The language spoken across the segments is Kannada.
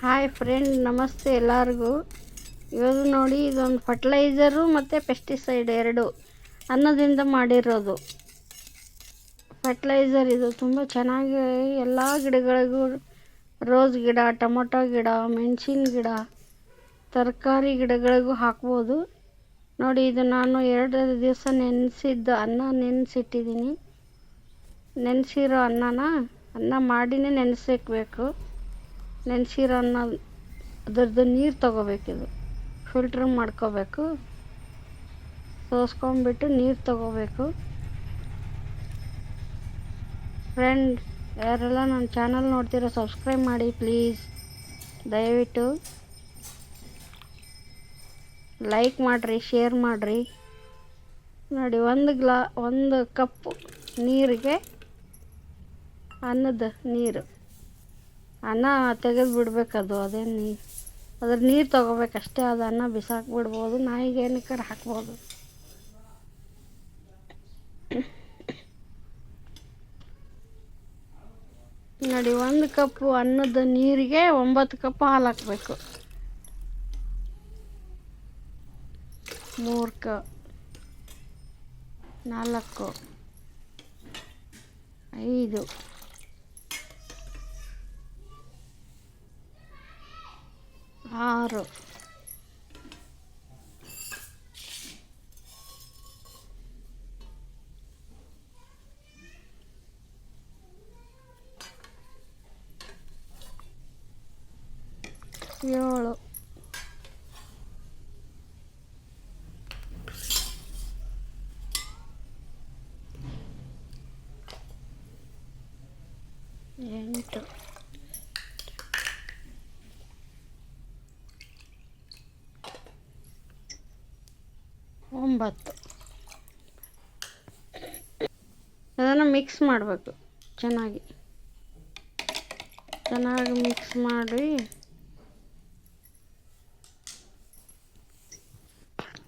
ಹಾಯ್ ಫ್ರೆಂಡ್ ನಮಸ್ತೆ ಎಲ್ಲರಿಗೂ. ಇವಾಗ ನೋಡಿ ಇದೊಂದು ಫರ್ಟಿಲೈಸರು ಮತ್ತು ಪೆಸ್ಟಿಸೈಡ್ ಎರಡು ಅನ್ನದಿಂದ ಮಾಡಿರೋದು. ಫರ್ಟಿಲೈಸರ್ ಇದು ತುಂಬ ಚೆನ್ನಾಗಿ ಎಲ್ಲ ಗಿಡಗಳಿಗೂ ರೋಸ್ ಗಿಡ, ಟೊಮೊಟೊ ಗಿಡ, ಮೆಣಸಿನ ಗಿಡ, ತರಕಾರಿ ಗಿಡಗಳಿಗೂ ಹಾಕ್ಬೋದು. ನೋಡಿ ಇದು ನಾನು ಎರಡು ದಿವಸ ನೆನೆಸಿದ್ದು ಅನ್ನ ನೆನೆಸಿಟ್ಟಿದ್ದೀನಿ. ನೆನೆಸಿರೋ ಅನ್ನನ ಅನ್ನ ಮಾಡಿನೇ ನೆನೆಸಿಕ್ಬೇಕು ನೆನೆಸಿರೋ ಅನ್ನ ಅದ್ರದ್ದು ನೀರು ತಗೋಬೇಕಿದು ಫಿಲ್ಟ್ರ್ ಮಾಡ್ಕೋಬೇಕು. ಸೋಸ್ಕೊಂಬಿಟ್ಟು ನೀರು ತಗೋಬೇಕು. ಫ್ರೆಂಡ್ ಯಾರೆಲ್ಲ ನನ್ನ ಚಾನಲ್ ನೋಡ್ತೀರೋ ಸಬ್ಸ್ಕ್ರೈಬ್ ಮಾಡಿ ಪ್ಲೀಸ್ ದಯವಿಟ್ಟು ಲೈಕ್ ಮಾಡಿರಿ ಶೇರ್ ಮಾಡಿರಿ. ನೋಡಿ, ಒಂದು ಗ್ಲಾ, ಒಂದು ಕಪ್ ನೀರಿಗೆ ಅನ್ನದ ನೀರು. ಅನ್ನ ತೆಗೆದು ಬಿಡಬೇಕದು, ಅದೇನು ನೀರು ಅದ್ರ ನೀರು ತೊಗೋಬೇಕಷ್ಟೇ ಅದು ಅನ್ನ ಬಿಸಾಕ್ಬಿಡ್ಬೋದು ನಾಯಿಗೆ ಏನಕ್ಕಾರ ಹಾಕ್ಬೋದು. ನೋಡಿ, ಒಂದು ಕಪ್ಪು ಅನ್ನದ ನೀರಿಗೆ ಒಂಬತ್ತು ಕಪ್ ಹಾಲು ಹಾಕಬೇಕು. ಮೂರು ಕ ನಾಲ್ಕು, ಐದು. ಆರು ಏಳು ಎಂಟು ಒಂಬತ್ತು ಅದನ್ನು ಮಿಕ್ಸ್ ಮಾಡಬೇಕು, ಚೆನ್ನಾಗಿ. ಚೆನ್ನಾಗಿ ಮಿಕ್ಸ್ ಮಾಡಿ.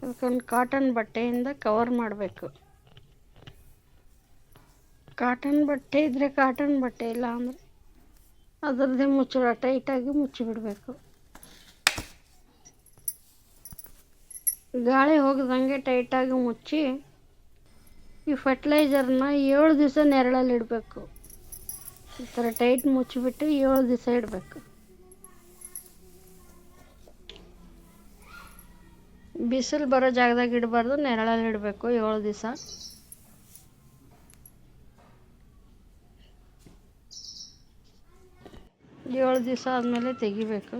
ಅದಕ್ಕೊಂದು ಕಾಟನ್ ಬಟ್ಟೆಯಿಂದ ಕವರ್ ಮಾಡಬೇಕು. ಕಾಟನ್ ಬಟ್ಟೆ ಇದ್ದರೆ ಕಾಟನ್ ಬಟ್ಟೆ ಇಲ್ಲ ಅಂದರೆ ಅದರದ್ದೇ ಮುಚ್ಚಳ ಟೈಟಾಗಿ ಮುಚ್ಚಿಬಿಡಬೇಕು. ಗಾಳಿ ಹೋಗದಂಗೆ ಟೈಟಾಗಿ ಮುಚ್ಚಿ, ಈ ಫರ್ಟಿಲೈಸರ್ನ ಏಳು ದಿವಸ ನೆರಳಲ್ಲಿ ಇಡಬೇಕು. ಈ ಥರ ಟೈಟ್ ಮುಚ್ಚಿಬಿಟ್ಟು ಏಳು ದಿವಸ ಇಡಬೇಕು. ಬಿಸಿಲು ಬರೋ ಜಾಗದಾಗ ಇಡಬಾರ್ದು, ನೆರಳಲ್ಲಿ ಇಡಬೇಕು ಏಳು ದಿವಸ. ಏಳು ದಿವಸ ಆದಮೇಲೆ ತೆಗಿಬೇಕು.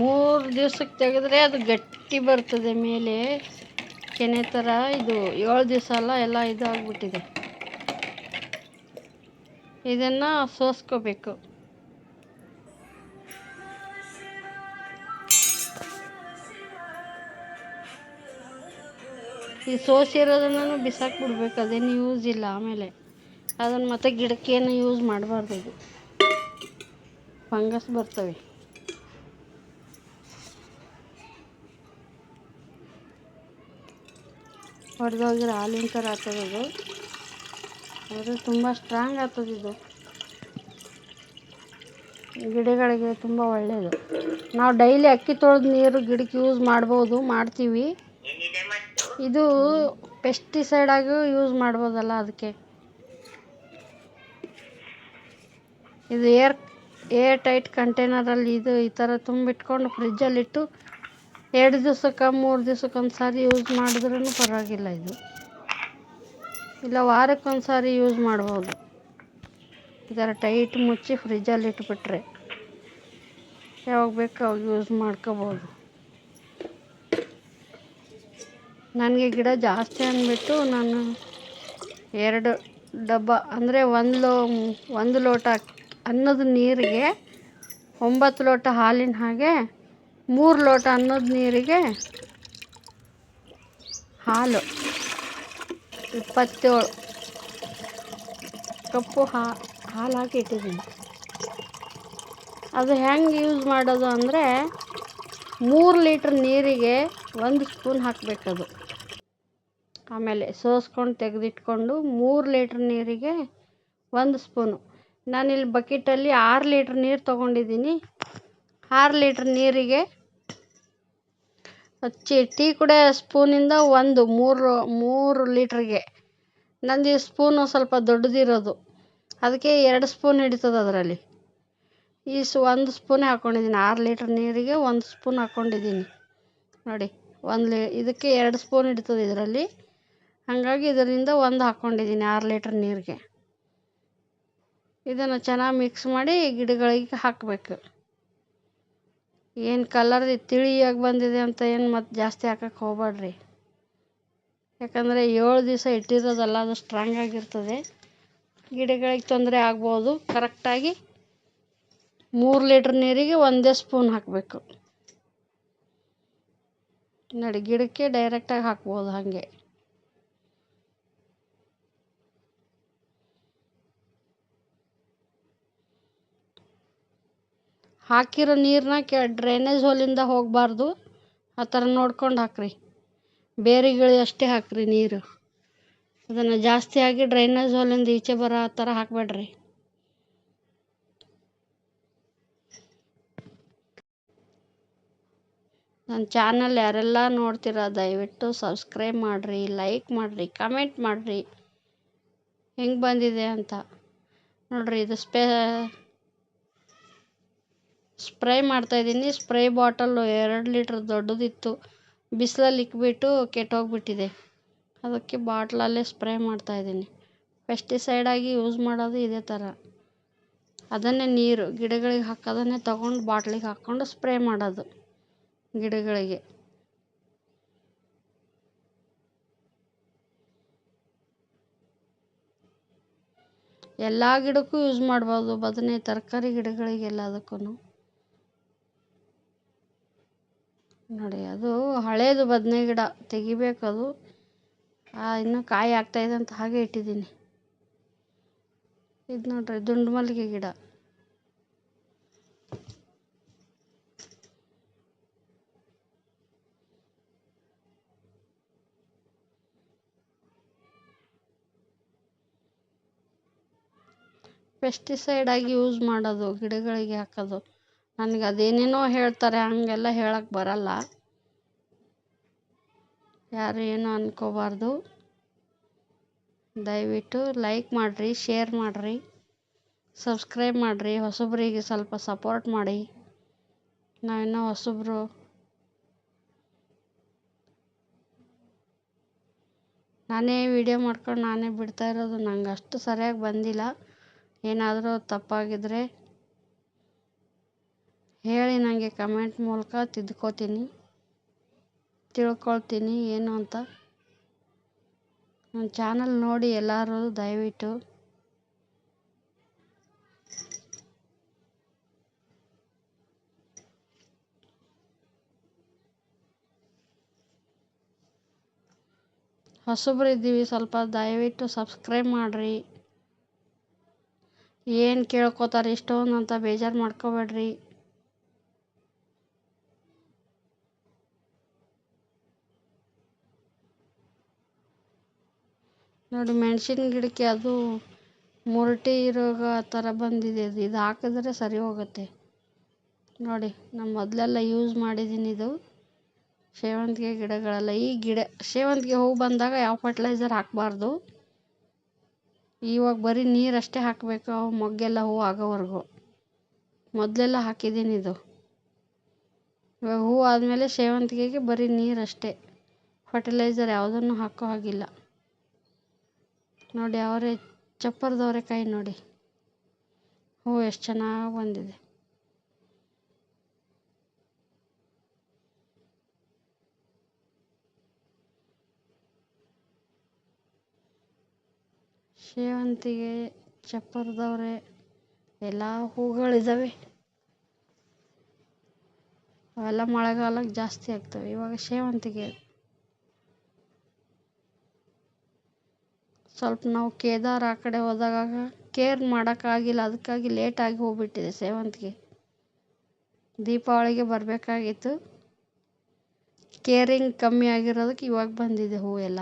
ಮೂರು ದಿವ್ಸಕ್ಕೆ ತೆಗೆದ್ರೆ ಅದು ಗಟ್ಟಿ ಬರ್ತದೆ ಮೇಲೆ. ಕೆನೆ ಥರ ಇದು ಏಳು ದಿವಸ ಅಲ್ಲ, ಎಲ್ಲ ಇದಾಗ್ಬಿಟ್ಟಿದೆ. ಇದನ್ನು ಸೋಸ್ಕೋಬೇಕು. ಈ ಸೋಸಿರೋದನ್ನು ಬಿಸಾಕ್ಬಿಡ್ಬೇಕು ಅದೇನು ಯೂಸ್ ಇಲ್ಲ ಆಮೇಲೆ. ಅದನ್ನು ಮತ್ತೆ ಗಿಡಕ್ಕೇನು ಯೂಸ್ ಮಾಡಬಾರ್ದು ಇದು. ಫಂಗಸ್ ಬರ್ತವೆ. ಹೊಡೆದೋಗಿರೋ ಹಾಲಿನ ಥರ ಇದು ಆದರೆ ತುಂಬ ಸ್ಟ್ರಾಂಗ್ ಆಗ್ತದೆ ಇದು. ಗಿಡಗಳಿಗೆ ತುಂಬ ಒಳ್ಳೆಯದು ನಾವು ಡೈಲಿ ಅಕ್ಕಿ ತೊಳೆದ ನೀರು ಗಿಡಕ್ಕೆ ಯೂಸ್ ಮಾಡ್ಬೋದು, ಮಾಡ್ತೀವಿ. ಇದು ಪೆಸ್ಟಿಸೈಡಾಗೂ ಯೂಸ್ ಮಾಡ್ಬೋದಲ್ಲ ಅದಕ್ಕೆ. ಇದು ಏರ್ ಏರ್ ಟೈಟ್ ಕಂಟೈನರಲ್ಲಿ ಇದು ಈ ಥರ ತುಂಬಿಟ್ಕೊಂಡು ಫ್ರಿಜ್ಜಲ್ಲಿಟ್ಟು ಎರಡು ದಿವ್ಸಕ್ಕೆ, ಮೂರು ದಿವ್ಸಕ್ಕೆ ಒಂದು ಸಾರಿ ಯೂಸ್ ಮಾಡಿದ್ರೂ ಪರವಾಗಿಲ್ಲ ಇದು. ಇಲ್ಲ ವಾರಕ್ಕೆ ಒಂದು ಯೂಸ್ ಮಾಡ್ಬೋದು. ಈ ಟೈಟ್ ಮುಚ್ಚಿ ಫ್ರಿಜ್ಜಲ್ಲಿ ಇಟ್ಬಿಟ್ರೆ ಯಾವಾಗ ಬೇಕು ಅವಾಗ ಯೂಸ್ ಮಾಡ್ಕೋಬೋದು. ನನಗೆ ಗಿಡ ಜಾಸ್ತಿ ಅಂದ್ಬಿಟ್ಟು ನಾನು ಎರಡು ಡಬ್ಬ, ಅಂದರೆ ಒಂದು ಲೋ, ಒಂದು ಲೋಟ ಅನ್ನದ ನೀರಿಗೆ ಒಂಬತ್ತು ಲೋಟ ಹಾಲಿನ ಹಾಗೆ ಮೂರು ಲೋಟ ಅನ್ನದ ನೀರಿಗೆ ಹಾಲು, ಇಪ್ಪತ್ತೇಳು ಕಪ್ಪು ಹಾ ಹಾಲು ಹಾಕಿ ಇಟ್ಟಿದ್ದೀನಿ. ಅದು ಹೆಂಗೆ ಯೂಸ್ ಮಾಡೋದು ಅಂದರೆ ಮೂರು ಲೀಟ್ರ್ ನೀರಿಗೆ ಒಂದು ಸ್ಪೂನ್ ಹಾಕಬೇಕದು. ಆಮೇಲೆ ಸೋಸ್ಕೊಂಡು ತೆಗೆದಿಟ್ಕೊಂಡು ಮೂರು ಲೀಟ್ರ್ ನೀರಿಗೆ ಒಂದು ಸ್ಪೂನು. ನಾನಿಲ್ಲಿ ಬಕೆಟಲ್ಲಿ ಆರು ಲೀಟ್ರ್ ನೀರು ತೊಗೊಂಡಿದ್ದೀನಿ. ಆರು ಲೀಟ್ರ್ ನೀರಿಗೆ ಚಿ ಟೀ ಕುಡಿಯೋ ಸ್ಪೂನಿಂದ ಒಂದು ಮೂರು ಮೂರು ಲೀಟ್ರಿಗೆ. ನಂದು ಈ ಸ್ಪೂನು ಸ್ವಲ್ಪ ದೊಡ್ಡದಿರೋದು. ಅದಕ್ಕೆ ಎರಡು ಸ್ಪೂನ್ ಹಿಡಿತದೆ ಅದರಲ್ಲಿ. ಈ ಸ್, ಒಂದು ಸ್ಪೂನೇ ಹಾಕ್ಕೊಂಡಿದ್ದೀನಿ ಆರು ಲೀಟ್ರ್ ನೀರಿಗೆ ಒಂದು ಸ್ಪೂನ್ ಹಾಕ್ಕೊಂಡಿದ್ದೀನಿ ನೋಡಿ, ಒಂದು ಲೀ, ಇದಕ್ಕೆ ಎರಡು ಸ್ಪೂನ್ ಹಿಡಿತದೆ ಇದರಲ್ಲಿ. ಹಾಗಾಗಿ ಇದರಿಂದ ಒಂದು ಹಾಕ್ಕೊಂಡಿದ್ದೀನಿ ಆರು ಲೀಟ್ರ್ ನೀರಿಗೆ. ಇದನ್ನು ಚೆನ್ನಾಗಿ ಮಿಕ್ಸ್ ಮಾಡಿ ಗಿಡಗಳಿಗೆ ಹಾಕಬೇಕು. ಏನು ಕಲರ್ ತಿಳಿಯಾಗಿ ಬಂದಿದೆ ಅಂತ ಏನು ಮತ್ತೆ ಜಾಸ್ತಿ ಹಾಕಕ್ಕೆ ಹೋಗಬೇಡ್ರಿ ಯಾಕಂದರೆ ಏಳು ದಿವಸ ಇಟ್ಟಿರೋದಲ್ಲ, ಅದು ಸ್ಟ್ರಾಂಗ್ ಆಗಿರ್ತದೆ. ಗಿಡಗಳಿಗೆ ತೊಂದರೆ ಆಗ್ಬೋದು. ಕರೆಕ್ಟಾಗಿ ಮೂರು ಲೀಟ್ರ್ ನೀರಿಗೆ ಒಂದೇ ಸ್ಪೂನ್ ಹಾಕಬೇಕು. ನಡಿ, ಗಿಡಕ್ಕೆ ಡೈರೆಕ್ಟಾಗಿ ಹಾಕ್ಬೋದು ಹಾಗೆ. ಹಾಕಿರೋ ನೀರನ್ನ ಕೆ ಡ್ರೈನೇಜ್ ಹೋಲಿಂದ ಹೋಗಬಾರ್ದು. ಆ ಥರ ನೋಡ್ಕೊಂಡು ಹಾಕ್ರಿ. ಬೇರಿಗಳು ಅಷ್ಟೇ ಹಾಕಿರಿ ನೀರು. ಅದನ್ನು ಜಾಸ್ತಿಯಾಗಿ ಡ್ರೈನೇಜ್ ಹೋಲಿಂದ ಈಚೆ ಬರೋ ಆ ಥರ ಹಾಕಬೇಡ್ರಿ. ನನ್ನ ಚಾನಲ್ ಯಾರೆಲ್ಲ ನೋಡ್ತೀರ, ದಯವಿಟ್ಟು ಸಬ್ಸ್ಕ್ರೈಬ್ ಮಾಡಿರಿ, ಲೈಕ್ ಮಾಡಿರಿ, ಕಮೆಂಟ್ ಮಾಡಿರಿ. ಹೆಂಗೆ ಬಂದಿದೆ ಅಂತ. ನೋಡಿರಿ, ಇದು ಸ್ಪೇ ಸ್ಪ್ರೇ ಮಾಡ್ತಾಯಿದ್ದೀನಿ ಸ್ಪ್ರೇ ಬಾಟಲ್ಲು ಎರಡು ಲೀಟ್ರ್ ದೊಡ್ಡದಿತ್ತು. ಬಿಸಿಲಲ್ಲಿ ಇಕ್ಬಿಟ್ಟು ಕೆಟ್ಟೋಗ್ಬಿಟ್ಟಿದೆ. ಅದಕ್ಕೆ ಬಾಟ್ಲಲ್ಲೇ ಸ್ಪ್ರೇ ಮಾಡ್ತಾಯಿದ್ದೀನಿ ಪೆಸ್ಟಿಸೈಡಾಗಿ ಯೂಸ್ ಮಾಡೋದು ಇದೇ ಥರ. ಅದನ್ನೇ ನೀರು, ಗಿಡಗಳಿಗೆ ಹಾಕೋದನ್ನೇ ತೊಗೊಂಡು ಬಾಟ್ಲಿಗೆ ಹಾಕ್ಕೊಂಡು ಸ್ಪ್ರೇ ಮಾಡೋದು ಗಿಡಗಳಿಗೆ. ಎಲ್ಲ ಗಿಡಕ್ಕೂ ಯೂಸ್ ಮಾಡ್ಬೋದು. ಬದನೆ ತರಕಾರಿ ಗಿಡಗಳಿಗೆ ನೋಡಿ, ಅದು ಹಳೇದು ಬದನೆ ಗಿಡ. ತೆಗಿಬೇಕು ಅದು. ಇನ್ನೂ ಕಾಯಿ ಆಗ್ತಾಯಿದೆ ಅಂತ ಹಾಗೆ ಇಟ್ಟಿದ್ದೀನಿ. ಇದು ನೋಡ್ರಿ, ದುಂಡು ಮಲ್ಲಿಗೆ ಗಿಡ. ಪೆಸ್ಟಿಸೈಡಾಗಿ ಯೂಸ್ ಮಾಡೋದು, ಗಿಡಗಳಿಗೆ ಹಾಕೋದು. ನನಗೆ ಅದೇನೇನೋ ಹೇಳ್ತಾರೆ, ಹಂಗೆಲ್ಲ ಹೇಳಕ್ಕೆ ಬರಲ್ಲ. ಯಾರು ಏನು ಅನ್ಕೋಬಾರ್ದು. ದಯವಿಟ್ಟು ಲೈಕ್ ಮಾಡಿರಿ, ಶೇರ್ ಮಾಡಿರಿ, ಸಬ್ಸ್ಕ್ರೈಬ್ ಮಾಡಿರಿ, ಹೊಸಬರಿಗೆ ಸ್ವಲ್ಪ ಸಪೋರ್ಟ್ ಮಾಡಿ. ನಾವಿನ್ನೂ ಹೊಸಬ್ರು ನಾನೇ ವಿಡಿಯೋ ಮಾಡ್ಕೊಂಡು ನಾನೇ ಬಿಡ್ತಾ ಇರೋದು ನಂಗೆ ಅಷ್ಟು ಸರಿಯಾಗಿ ಬಂದಿಲ್ಲ. ಏನಾದರೂ ತಪ್ಪಾಗಿದ್ದರೆ ಹೇಳಿ ನನಗೆ ಕಮೆಂಟ್ ಮೂಲಕ ತಿದ್ಕೋತೀನಿ, ತಿಳ್ಕೊಳ್ತೀನಿ ಏನು ಅಂತ. ನನ್ನ ಚಾನಲ್ ನೋಡಿ ಎಲ್ಲರೂ ದಯವಿಟ್ಟು. ಹೊಸಬ್ರು ಇದ್ದೀವಿ, ಸ್ವಲ್ಪ ದಯವಿಟ್ಟು ಸಬ್ಸ್ಕ್ರೈಬ್ ಮಾಡಿರಿ. ಏನು ಕೇಳ್ಕೊತಾರೆ ಇಷ್ಟೊಂದು ಅಂತ ಬೇಜಾರು ಮಾಡ್ಕೋಬೇಡ್ರಿ. ನೋಡಿ, ಮೆಣಸಿನ ಗಿಡಕ್ಕೆ ಅದು ಮುರಟಿ ರೋಗ ಆ ಥರ ಬಂದಿದೆ. ಅದು ಇದು ಹಾಕಿದ್ರೆ ಸರಿ ಹೋಗುತ್ತೆ. ನೋಡಿ ನಾನು ಮೊದಲೆಲ್ಲ ಯೂಸ್ ಮಾಡಿದ್ದೀನಿ ಇದು. ಸೇವಂತಿಗೆ ಗಿಡಗಳೆಲ್ಲ, ಈ ಗಿಡ ಸೇವಂತಿಗೆ ಹೂವು ಬಂದಾಗ ಯಾವ ಫರ್ಟಿಲೈಸರ್ ಹಾಕಬಾರ್ದು? ಇವಾಗ ಬರೀ ನೀರಷ್ಟೇ ಹಾಕಬೇಕು, ಅವು ಮೊಗ್ಗೆಲ್ಲ ಹೂವು ಆಗೋವರೆಗೂ. ಮೊದಲೆಲ್ಲ ಹಾಕಿದ್ದೀನಿ ಇದು. ಇವಾಗ ಹೂವು ಆದಮೇಲೆ ಸೇವಂತಿಗೆಗೆ ಬರೀ ನೀರಷ್ಟೇ ಫರ್ಟಿಲೈಸರ್ ಯಾವುದನ್ನು ಹಾಕೋ ಹಾಗಿಲ್ಲ. ನೋಡಿ, ಅವರೇ ಚಪ್ಪರದವರೆಕಾಯಿ ನೋಡಿ. ಹೂವು ಎಷ್ಟು ಚೆನ್ನಾಗಿ ಬಂದಿದೆ. ಸೇವಂತಿಗೆ ಚಪ್ಪರದವರೆ, ಎಲ್ಲ ಹೂಗಳಿದ್ದಾವೆ ಅವೆಲ್ಲ ಮಳೆಗಾಲಕ್ಕೆ ಜಾಸ್ತಿ ಆಗ್ತವೆ. ಇವಾಗ ಸೇವಂತಿಗೆ ಸ್ವಲ್ಪ ನಾವು ಕೇದಾರ್ ಆ ಕಡೆ ಹೋದಾಗ ಕೇರ್ ಮಾಡೋಕ್ಕಾಗಿಲ್ಲ, ಅದಕ್ಕಾಗಿ ಲೇಟಾಗಿ ಹೋಗ್ಬಿಟ್ಟಿದೆ ಸೇವಂತಿಗೆ. ದೀಪಾವಳಿಗೆ ಬರಬೇಕಾಗಿತ್ತು. ಕೇರಿಂಗ್ ಕಮ್ಮಿ ಆಗಿರೋದಕ್ಕೆ ಇವಾಗ ಬಂದಿದೆ ಹೂವೆಲ್ಲ.